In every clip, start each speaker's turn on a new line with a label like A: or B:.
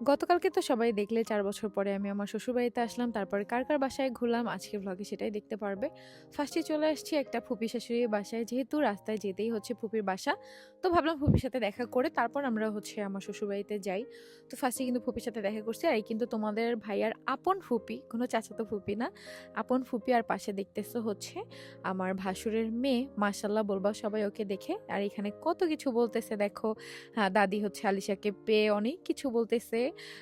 A: গতকালকে তো সবাই দেখলে চার বছর পরে আমি আমার শ্বশুরবাড়িতে আসলাম, তারপরে কার কার বাসায় ঘুরলাম, আজকে ভ্লগে সেটাই দেখতে পারবে। ফার্স্টে চলে আসছি একটা ফুপি শাশুড়ির বাসায়, যেহেতু রাস্তায় যেতেই হচ্ছে ফুপির বাসা। তো ভাবলাম ফুপির সাথে দেখা করে তারপর আমরা হচ্ছে আমার শ্বশুরবাড়িতে যাই। তো ফার্স্টে কিন্তু ফুপির সাথে দেখা করছি, আর এই কিন্তু তোমাদের ভাইয়ার আপন ফুপি, কোনো চাচাতো ফুপি না। আপন ফুপি আর পাশে দেখতেছো হচ্ছে আমার ভাসুরের মেয়ে মাসাল্লাহ বলবা সবাই ওকে দেখে। আর এখানে কত কিছু বলতেছে দেখো হ্যাঁ দাদি হচ্ছে আলিশাকে পেয়ে অনেক কিছু বলতেছে।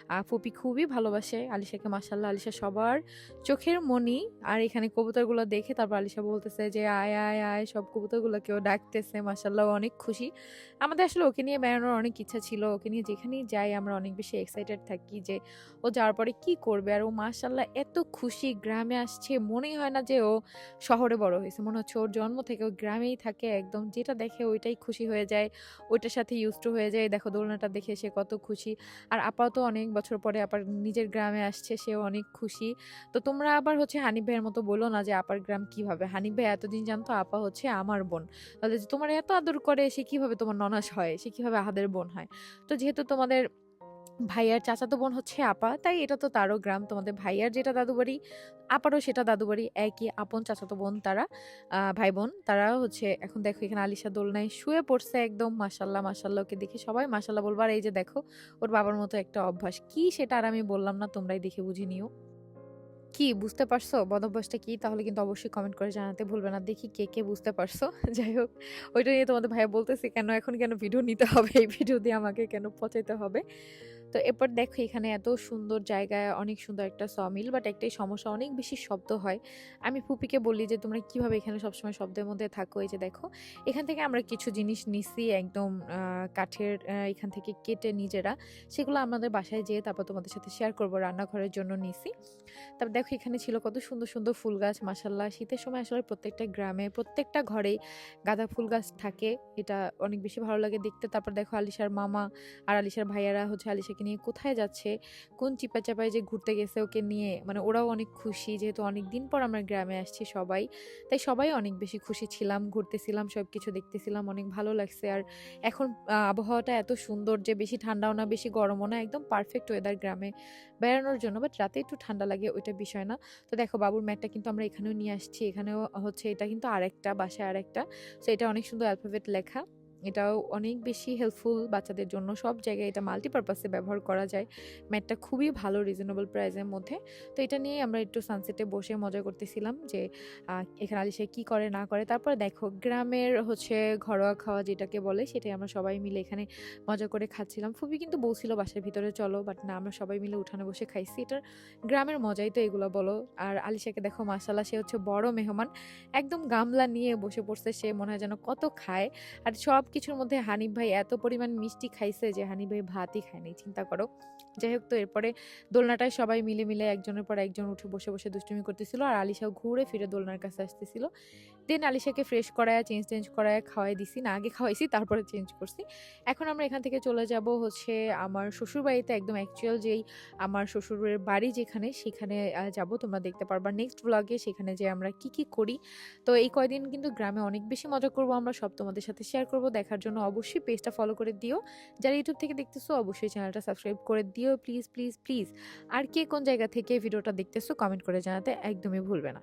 A: আহ, ফুপি খুবই ভালোবাসে আলিশাকে মাসাল্লাহ আলিশা সবার চোখের মনি আর এখানে কবুতরগুলো দেখে তারপর আলিশা বলতেছে যে আয় আয় আয় সব কবুতরগুলো কেউ ডাকতেছে মাসাল্লাহ অনেক খুশি। আমাদের আসলে ওকে নিয়ে বেড়ানোর অনেক ইচ্ছা ছিল ওকে নিয়ে যেখানেই যাই আমরা অনেক বেশি এক্সাইটেড থাকি যে ও যাওয়ার পরে কি করবে? আর ও মাসাল্লাহ এত খুশি গ্রামে আসছে মনেই হয় না যে ও শহরে বড় হয়েছে। মনে হচ্ছে ওর জন্ম থেকে ও গ্রামেই থাকে একদম যেটা দেখে ওইটাই খুশি হয়ে যায় ওইটার সাথে ইউজ টু হয়ে যায়। দেখো দোলনাটা দেখে সে কত খুশি। আর আপা তো অনেক বছর পরে আবার নিজের গ্রামে আসছে, সেও অনেক খুশি। তো তোমরা আবার হচ্ছে হানিফ ভাইয়ের মতো বলো না যে আপার গ্রাম কীভাবে? হানিফ ভাই এতদিন জানতো আপা হচ্ছে আমার বোন। তাহলে তোমার এত আদর করে সে কীভাবে তোমার ননাস হয়? সে কীভাবে আহাদের বোন হয়? তো যেহেতু তোমাদের ভাইয়ার চাচাতো বোন হচ্ছে আপা, তাই এটা তো তারও গ্রাম। তোমাদের ভাইয়ার যেটা দাদু বাড়ি আপারও সেটা দাদু বাড়ি একই আপন চাচাতো বোন তারা ভাই বোন তারা হচ্ছে, এখন দেখো এখানে আলিশা দোলনায় শুয়ে পড়ছে একদম মাসাল্লাহ মাসাল্লাহকে দেখে সবাই মাসাল্লাহ বলবার এই যে দেখো, ওর বাবার মতো একটা অভ্যাস। কি সেটা আর আমি বললাম না, তোমরাই দেখে বুঝে নিও। কি, বুঝতে পারছ? বদভ্যাসটা কি? তাহলে কিন্তু অবশ্যই কমেন্ট করে জানাতে ভুলবে না। দেখি কে কে বুঝতে পারছ? যাই হোক, ওইটা নিয়ে তোমাদের ভাইয়া বলতেছে, কেন, এখন কেন ভিডিও নিতে হবে? এই ভিডিও দিয়ে আমাকে কেন পচাইতে হবে? তো এরপর দেখো এখানে এত সুন্দর জায়গায় অনেক সুন্দর একটা সমিল বাট একটাই সমস্যা, অনেক বেশি শব্দ হয়। আমি ফুপিকে বলি যে, তোমরা কীভাবে এখানে সবসময় শব্দের মধ্যে থাকো? এই যে দেখো, এখান থেকে আমরা কিছু জিনিস নিছি একদম কাঠের এখান থেকে কেটে নিজেরা। সেগুলো আমাদের বাসায় যেয়ে তারপর তোমাদের সাথে শেয়ার করব, রান্নাঘরের জন্য নিছি। তারপর দেখো এখানে ছিল কত সুন্দর সুন্দর ফুল গাছ মাসাল্লাহ শীতের সময় আসলে প্রত্যেকটা গ্রামে, প্রত্যেকটা ঘরেই গাঁদা ফুল গাছ থাকে। এটা অনেক বেশি ভালো লাগে দেখতে। তারপর দেখো আলিশার মামা আর আলিশার ভাইয়ারা হচ্ছে আলিশাকে নিয়ে কোথায় যাচ্ছে, কোন চিপা চাপায় যে ঘুরতে গেছে ওকে নিয়ে মানে ওরাও অনেক খুশি যেহেতু অনেক দিন পর আমরা গ্রামে আসছি সবাই। তাই সবাই অনেক বেশি খুশি ছিলাম, ঘুরতেছিলাম সব কিছু দেখতেছিলাম, অনেক ভালো লাগছে। আর এখন আবহাওয়াটা এত সুন্দর যে বেশি ঠান্ডাও না, বেশি গরমও না, একদম পারফেক্ট ওয়েদার গ্রামে বেড়ানোর জন্য। বাট রাতে একটু ঠান্ডা লাগে ওইটা বিষয় না। তো দেখো, বাবুর ম্যাটটা কিন্তু আমরা এখানেও নিয়ে আসছি। এখানেও হচ্ছে এটা কিন্তু আরেকটা, বাসায় আরেকটা। তো এটা অনেক সুন্দর অ্যালফাবেট লেখা। এটাও অনেক বেশি হেল্পফুল বাচ্চাদের জন্য। সব জায়গায় এটা মাল্টিপারপাসে ব্যবহার করা যায়। ম্যাটটা খুবই ভালো রিজনেবল প্রাইসের মধ্যে। তো এটা নিয়ে আমরা একটু সানসেটে বসে মজা করতেছিলাম যে এখানে আলিশা কি করে, না করে। তারপরে দেখো, গ্রামের হচ্ছে ঘরোয়া খাওয়া যেটাকে বলে, সেটাই আমরা সবাই মিলে এখানে মজা করে খাচ্ছিলাম। ফুবি কিন্তু বলছিল বাসার ভিতরে, চলো বাট না, আমরা সবাই মিলে উঠানে বসে খাইছি। এটার গ্রামের মজাই তো এগুলো বলো। আর আলিশাকে দেখো মাসাল্লাহ সে হচ্ছে বড় মেহমান। একদম গামলা নিয়ে বসে পড়ছে, সে মনে হয় যেন কত খায়। আর সব কিছুর মধ্যে হানিফ ভাই এত পরিমাণ মিষ্টি খাইছে যে হানিফ ভাই ভাতই খায়নি চিন্তা করো। যাই হোক তো এরপরে দোলনাটায় সবাই মিলে মিলে একজনের পর একজন উঠে বসে বসে দুষ্টুমি করতেছিল আর আলিশাও ঘুরে ফিরে দোলনার কাছে আসতেছিল। দেন আলিশাকে ফ্রেশ করায় চেঞ্জ টেঞ্জ করায় খাওয়াই দিছি, না আগে খাওয়াইছি, তারপরে চেঞ্জ করছি। এখন আমরা এখান থেকে চলে যাব হচ্ছে আমার শ্বশুর বাড়িতে একদম অ্যাকচুয়াল যেই আমার শ্বশুরের বাড়ি যেখানে, সেখানে যাব, তোমরা দেখতে পারবা নেক্সট ব্লগে সেখানে যে আমরা কি কি করি। তো এই কয়দিন কিন্তু গ্রামে অনেক বেশি মজা করব, আমরা সব তোমাদের সাথে শেয়ার করব দেখার জন্য অবশ্যই পেজটা ফলো করে দিও। যারা ইউটিউব থেকে দেখতেছো, অবশ্যই চ্যানেলটা সাবস্ক্রাইব করে দিও। প্লিজ প্লিজ প্লিজ আর কে কোন জায়গা থেকে ভিডিওটা দেখতেছো কমেন্ট করে জানাতে একদমই ভুলবে না।